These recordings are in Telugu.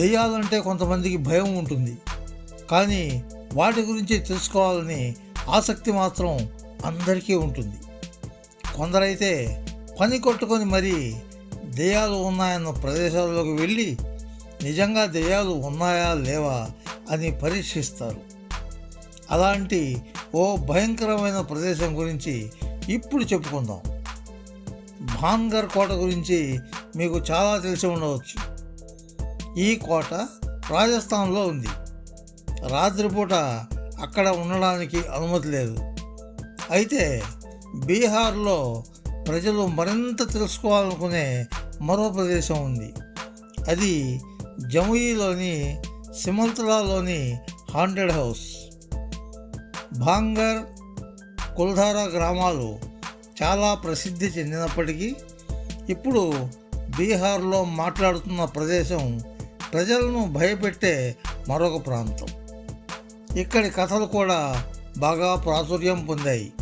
దెయ్యాలంటే కొంతమందికి భయం ఉంటుంది. కానీ వాటి గురించి తెలుసుకోవాలని ఆసక్తి మాత్రం అందరికీ ఉంటుంది. కొందరైతే పని కొట్టుకొని మరీ దెయ్యాలు ఉన్నాయన్న ప్రదేశాల్లోకి వెళ్ళి నిజంగా దెయ్యాలు ఉన్నాయా లేవా అని పరీక్షిస్తారు. అలాంటి ఓ భయంకరమైన ప్రదేశం గురించి ఇప్పుడు చెప్పుకుందాం. భాన్గర్ కోట గురించి మీకు చాలా తెలిసి ఉండవచ్చు. ఈ కోట రాజస్థాన్లో ఉంది. రాత్రిపూట అక్కడ ఉండడానికి అనుమతి లేదు. అయితే బీహార్లో ప్రజలు మరింత తెలుసుకోవాలనుకునే మరో ప్రదేశం ఉంది. అది జముయిలోని సిమంతలాలోని హాంటెడ్ హౌస్. భాంగర్ కుల్ధారా గ్రామాలు చాలా ప్రసిద్ధి చెందినప్పటికీ ఇప్పుడు బీహార్లో మాట్లాడుతున్న ప్రదేశం ప్రజలను భయపెట్టే మరొక ప్రాంతం. ఇక్కడి కథలు కూడా బాగా ప్రాచుర్యం పొందాయి.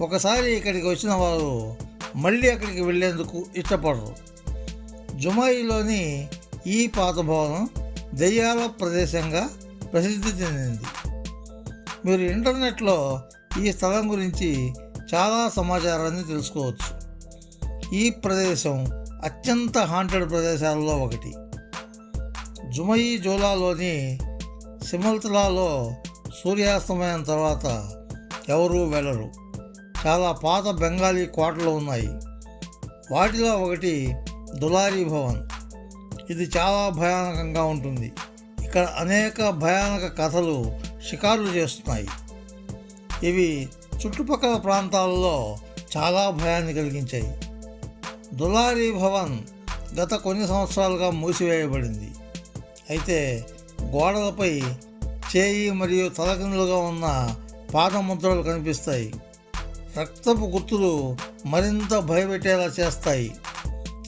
ఒకసారి ఇక్కడికి వచ్చిన వారు మళ్ళీ అక్కడికి వెళ్ళేందుకు ఇష్టపడరు. జుమాయిలోని ఈ పాత భవనం దెయ్యాల ప్రదేశంగా ప్రసిద్ధి చెందింది. మీరు ఇంటర్నెట్లో ఈ స్థలం గురించి చాలా సమాచారాన్ని తెలుసుకోవచ్చు. ఈ ప్రదేశం అత్యంత హాంటెడ్ ప్రదేశాలలో ఒకటి. జుమయి జోలాలోని సిమల్తలాలో సూర్యాస్తమయం తర్వాత ఎవరూ వెళ్ళరు. చాలా పాత బెంగాలీ కోటలు ఉన్నాయి. వాటిలో ఒకటి దులారీ భవన్. ఇది చాలా భయానకంగా ఉంటుంది. ఇక్కడ అనేక భయానక కథలు షికారులు చేస్తున్నాయి. ఇవి చుట్టుపక్కల ప్రాంతాల్లో చాలా భయాన్ని కలిగించాయి. దులారీ భవన్ గత కొన్ని సంవత్సరాలుగా మూసివేయబడింది. అయితే గోడలపై చేయి మరియు తలకనులుగా ఉన్న పాదముద్రలు కనిపిస్తాయి. రక్తపు గుర్తులు మరింత భయపెట్టేలా చేస్తాయి.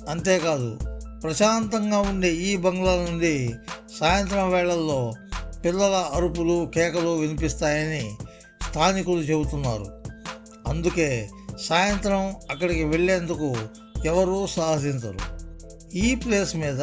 అంతేకాదు ప్రశాంతంగా ఉండే ఈ బంగ్లా నుండి సాయంత్రం వేళల్లో పిల్లల అరుపులు కేకలు వినిపిస్తాయని స్థానికులు చెబుతున్నారు. అందుకే సాయంత్రం అక్కడికి వెళ్ళేందుకు ఎవరూ సాహసించరు. ఈ ప్లేస్ మీద